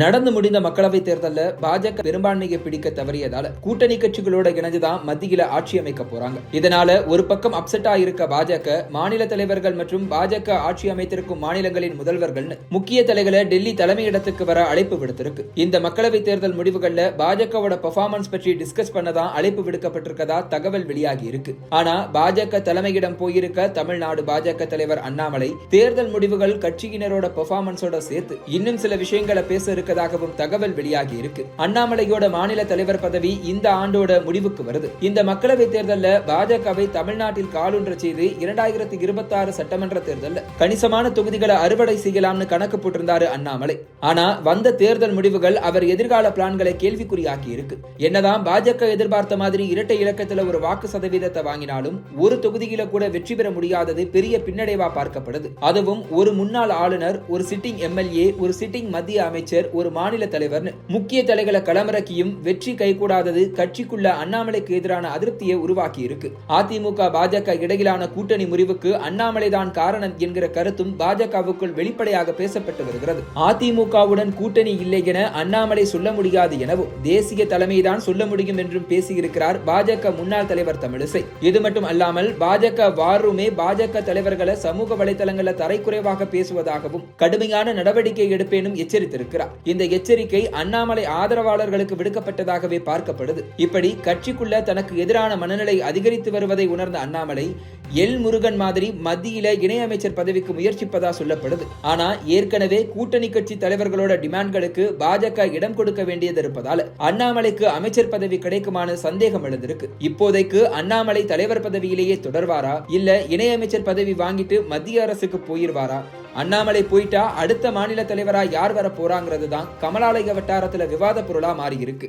நடந்து முடிந்த மக்களவைத் தேர்தலில் பாஜக பெரும்பான்மையை பிடிக்க தவறியதால கூட்டணி கட்சிகளோட இணைஞ்சுதான் மத்தியில ஆட்சி அமைக்க போறாங்க. இதனால ஒரு பக்கம் அப்செட்டா இருக்க பாஜக மாநில தலைவர்கள் மற்றும் பாஜக ஆட்சி அமைத்திருக்கும் மாநிலங்களின் முதல்வர்கள் முக்கிய தலைகளை டெல்லி தலைமையிடத்துக்கு வர அழைப்பு விடுத்திருக்கு. இந்த மக்களவைத் தேர்தல் முடிவுகள்ல பாஜகவோட பெர்ஃபார்மன்ஸ் பற்றி டிஸ்கஸ் பண்ணதான் அழைப்பு விடுக்கப்பட்டிருக்கதா தகவல் வெளியாகி இருக்கு. ஆனா பாஜக தலைமையிடம் போயிருக்க தமிழ்நாடு பாஜக தலைவர் அண்ணாமலை தேர்தல் முடிவுகள் கட்சியினரோட பெர்ஃபார்மன்ஸோட சேர்த்து இன்னும் சில விஷயங்களை பேச இருக்கதாகவும் தகவல் வெளியாகி இருக்கு. அண்ணாமலையோட மாநில தலைவர் பதவி இந்த ஆண்டோட முடிவுக்கு வருது. இந்த மக்களவை தேர்தலில் பாஜகவை தமிழ்நாட்டில் காலுன்ற செய்து இரண்டாயிரத்தி இருபத்தி ஆறு சட்டமன்ற தேர்தலில் கணிசமான தொகுதிகளை அறுவடை செய்யலாம்னு கணக்கு போட்டிருந்தாரு அண்ணாமலை. ஆனா வந்த தேர்தல் முடிவுகள் அவர் எதிர்கால பிளான்களை கேள்விக்குறியாக்கி இருக்கு. என்னதான் பாஜக எதிர்பார்த்த மாதிரி இரட்டை இலக்கத்தில் ஒரு வாக்கு சதவீதத்தை வாங்கினாலும் ஒரு தொகுதியில கூட வெற்றி பெற முடியாதது பெரிய பின்னடைவா பார்க்கப்படுது. அதுவும் ஒரு முன்னாள் ஆளுநர் ஒரு சிட்டிங் எம்எல்ஏ ஒரு சிட்டிங் மத்திய அமைச்சர் ஒரு மாநில தலைவர்னு முக்கிய தலைகளை களமிறக்கியும் வெற்றி கைகூடாதது கட்சிக்குள்ள அண்ணாமலைக்கு எதிரான அதிருப்தியை உருவாக்கி இருக்கு அதிமுக பாஜக இடையிலான கூட்டணி முறிவுக்கு அண்ணாமலை தான் காரணம் என்கிற கருத்தும் பாஜகவுக்குள் வெளிப்படையாக பேசப்பட்டு வருகிறது. அதிமுகவுடன் கூட்டணி இல்லை என அண்ணாமலை சொல்ல முடியாது எனவும் தேசிய தலைமைதான் சொல்ல முடியும் என்றும் பேசியிருக்கிறார் பாஜக முன்னாள் தலைவர் தமிழிசை. இது மட்டும் அல்லாமல் பாஜக வாருமே பாஜக தலைவர்களை சமூக வலைதளங்களில் தரைக்குறைவாக பேசுவதாகவும் கடுமையான நடவடிக்கை எடுப்பேனும் எச்சரித்திருக்கிறார். இந்த எச்சரிக்கை அண்ணாமலை ஆதரவாளர்களுக்கு விடுக்கப்பட்டதாகவே பார்க்கப்படுது. இப்படி கட்சிக்குள்ள தனக்கு எதிரான மனநிலை அதிகரித்து வருவதை உணர்ந்த அண்ணாமலை எல் முருகன் மாதிரி மத்தியில இணையமைச்சர் பதவிக்கு முயற்சிப்பதா சொல்லப்படுது. ஆனா ஏற்கனவே கூட்டணி கட்சி தலைவர்களோட டிமாண்ட்களுக்கு பாஜக இடம் கொடுக்க வேண்டியது இருப்பதால் அண்ணாமலைக்கு அமைச்சர் பதவி கிடைக்குமான சந்தேகம் எழுந்திருக்கு. இப்போதைக்கு அண்ணாமலை தலைவர் பதவியிலேயே தொடர்வாரா? இல்ல இணையமைச்சர் பதவி வாங்கிட்டு மத்திய அரசுக்கு போயிருவாரா? அண்ணாமலை போயிட்டா அடுத்த மாநில தலைவராக யார் வர போறாங்கிறது தான் கமலாலய வட்டாரத்தில் விவாத பொருளாக மாறி இருக்கு